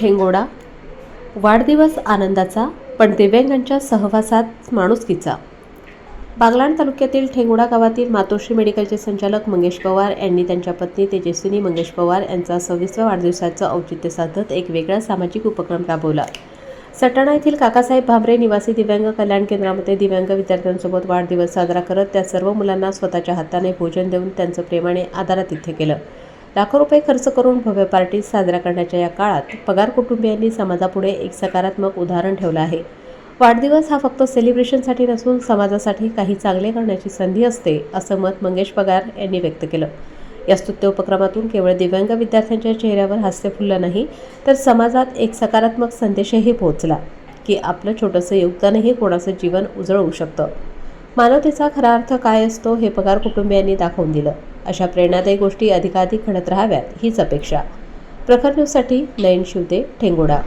ठेंगोडा वाढदिवस आनंदाचा पण दिव्यांगांच्या सहवासात माणुसकीचा. बागलाण तालुक्यातील ठेंगोडा गावातील मातोश्री मेडिकलचे संचालक मंगेश पवार यांनी त्यांच्या पत्नी तेजस्विनी मंगेश पवार यांचा सव्वीसव्या वाढदिवसाचं औचित्य साधत एक वेगळा सामाजिक उपक्रम राबवला. सटाणा येथील काकासाहेब भामरे निवासी दिव्यांग कल्याण केंद्रामध्ये दिव्यांग विद्यार्थ्यांसोबत वाढदिवस साजरा करत त्या सर्व मुलांना स्वतःच्या हाताने भोजन देऊन त्यांचं प्रेमाने आदरातिथ्य केलं. लाखो रुपये खर्च करून भव्य पार्टी साजरा करण्याच्या या काळात पगार कुटुंबियांनी समाजापुढे एक सकारात्मक उदाहरण ठेवलं आहे. वाढदिवस हा फक्त सेलिब्रेशनसाठी नसून समाजासाठी काही चांगले करण्याची संधी असते असं मत मंगेश पगार यांनी व्यक्त केलं. या स्तुत्य उपक्रमातून केवळ दिव्यांग विद्यार्थ्यांच्या चेहऱ्यावर हास्य फुललं नाही तर समाजात एक सकारात्मक संदेशही पोहोचला की आपलं छोटंसं योगदानही कोणाचं जीवन उजळवू शकतं. मानवतेचा खरा अर्थ काय असतो हे पगार कुटुंबियांनी दाखवून दिलं. अशा प्रेरणादायी गोष्टी अधिकाधिक घडत राहाव्यात हीच अपेक्षा. प्रखर न्यूजसाठी नयन शिवते ठेंगोडा.